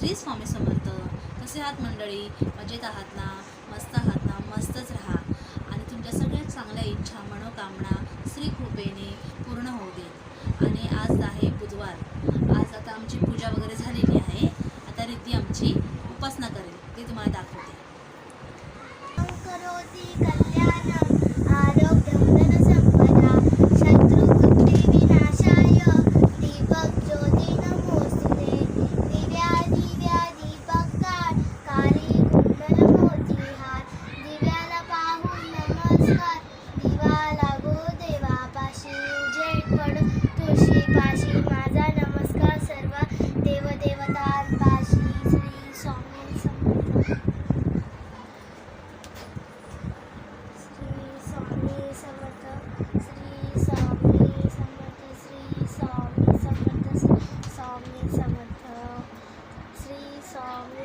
श्री स्वामी समर्थ. कसे आहात मंडळी? मजेत आहात ना? मस्त आहात ना? मस्तच राहा. आणि तुमच्या सगळ्या चांगल्या इच्छा मनोकामना श्री कृपेने पूर्ण होऊ दे. आणि आज आहे बुधवार. आज आता आमची पूजा वगैरे झालेली आहे. आता रिद्धी आमची उपासना करेल. ते तुम्हाला दाखवते करोति कल्याणं आरोग्यधनसम्पदा शत्रुबुद्धिविनाशाय दीपज्योती नमोस्तुते दिव्या दिव्या दीपकार काली कुंडलमोतीहार दिव्याला पाहून नमस्कार दिवा लागो देवापाशी उजेड पड तुळशीपाशी माझा नमस्कार सर्व देवदेवतांपाशी श्री स्वामी समर्थ श्री स्वामी समर्थ श्री स्वामी समर्थ श्री स्वामी समर्थ श्री स्वामी समर्थ श्री स्वामी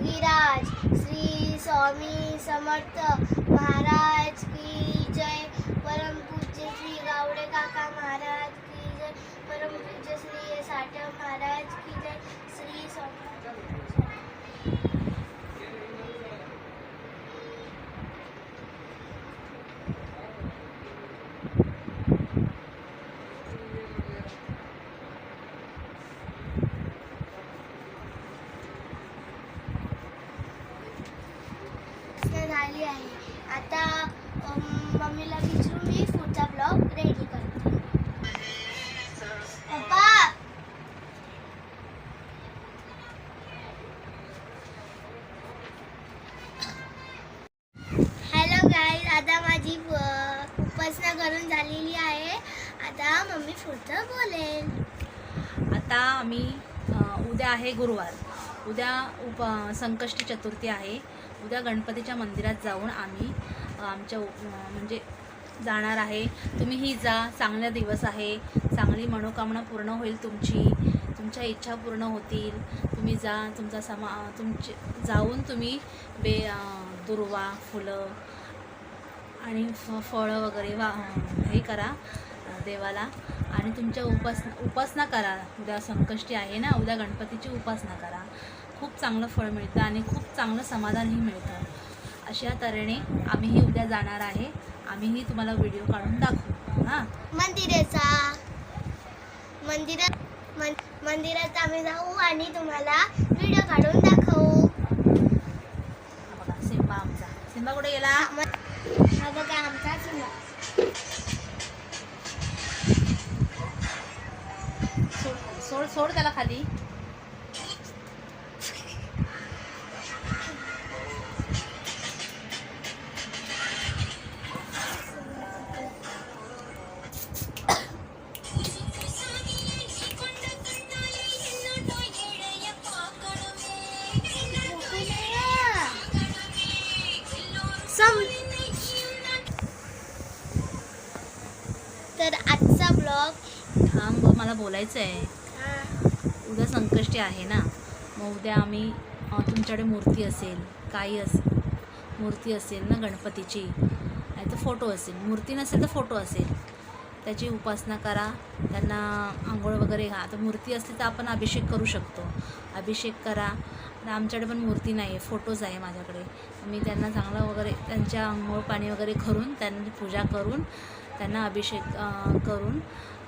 योगीराज श्री स्वामी समर्थ महाराज की जय. परम पूज्य श्री गावडे काका महाराज की जय. परम पूज्य श्री साठव महाराज की जय. श्री स्वामी झाली आहे. आता मम्मीला विचारून मी पुढचा ब्लॉग रेडी करते. पप्पा! हॅलो गाईज आता माझी उपासना करून झालेली आहे. आता मम्मी पुढचं बोलेल. आता आम्ही उद्या आहे गुरुवार. उद्या उप संकष्टी चतुर्थी आहे. उद्या गणपतीच्या मंदिरात जाऊन आम्ही आमच्या उप- म्हणजे जाणार आहे. तुम्हीही जा. चांगला दिवस आहे. चांगली मनोकामना पूर्ण होईल तुमची. तुमच्या इच्छा पूर्ण होतील. तुम्ही जा. तुमचा समा तुमचे जाऊन तुम्ही बे दुर्वा फुलं आणि फ फळं वगैरे वा हे करा देवाला. आणि तुमच्या उपासना उपासना करा. उद्या संकष्टी आहे ना. उद्या गणपतीची उपासना करा. खूप चांगलं फळ मिळतं आणि खूप चांगलं समाधानही मिळतं. अशा तऱ्हेने आम्हीही उद्या जाणार आहे. आम्हीही तुम्हाला व्हिडिओ काढून दाखवू. हां? मंदिराचा. मंदिरात मन, मंदिरात आम्ही जाऊ आणि तुम्हाला व्हिडिओ काढून दाखवू. बघा सिंबा आमचा. सिंबा कुठे गेला? हा बघा आमचा सोड सोड सोड त्याला खाली. सम तर आजचा ब्लॉग थांब मला बोलायचं आहे उद्या संकष्टी आहे ना. मग उद्या आम्ही तुमच्याकडे मूर्ती असेल काही असेल मूर्ती असेल ना गणपतीची. नाही तर फोटो असेल. मूर्ती नसेल तर फोटो असेल. त्याची उपासना करा. त्यांना आंघोळ वगैरे घा. तर मूर्ती असली तर आपण अभिषेक करू शकतो. अभिषेक करा. आता आमच्याकडे पण मूर्ती नाही आहे फोटोज आहे माझ्याकडे. मी त्यांना चांगलं वगैरे त्यांच्या आंघोळ पाणी वगैरे करून त्यांची पूजा करून त्यांना अभिषेक करून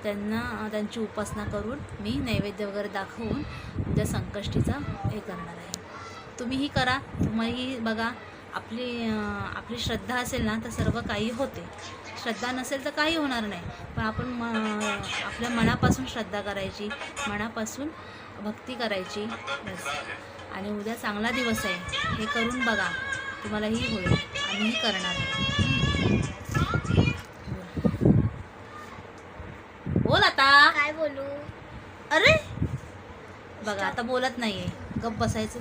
त्यांना त्यांची उपासना करून मी नैवेद्य वगैरे दाखवून त्या संकष्टीचा हे करणार आहे. तुम्हीही करा. तुम्हीही बघा. आपली आपली श्रद्धा असेल ना तर सर्व काही होते. श्रद्धा नसेल तर काही होणार नाही. पण आपण म आपल्या मनापासून श्रद्धा करायची मनापासून भक्ती करायची बस. आणि उद्या चांगला दिवस आहे. हे करून बघा. तुम्हालाही होईल. आम्हीही करणार आहे. बोल. आता. काय बोलू? अरे! बघा आता बोलत नाहीये. गप बसायचं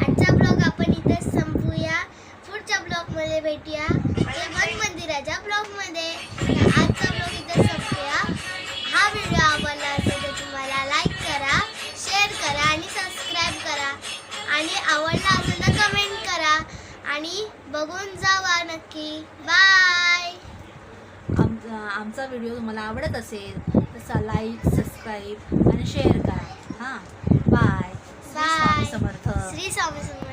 आजचा ब्लॉग आपण इथेच संपूया पुढच्या ब्लॉगमध्ये भेटूया. वन मंदिराच्या ब्लॉगमध्ये. आजचा ब्लॉग इथेच संपूया. हा व्हिडिओ आवडला असेल तर तुम्हाला लाईक करा शेअर करा आणि सबस्क्राईब करा. आणि आवडला असेल तर कमेंट करा. आणि बघून जावा नक्की. बाय आमचा आमचा व्हिडिओ तुम्हाला आवडत असेल तर लाईक सबस्क्राईब आणि शेअर करा. हां. Bye Bye. समर्थ. श्री स्वामी समर्थ.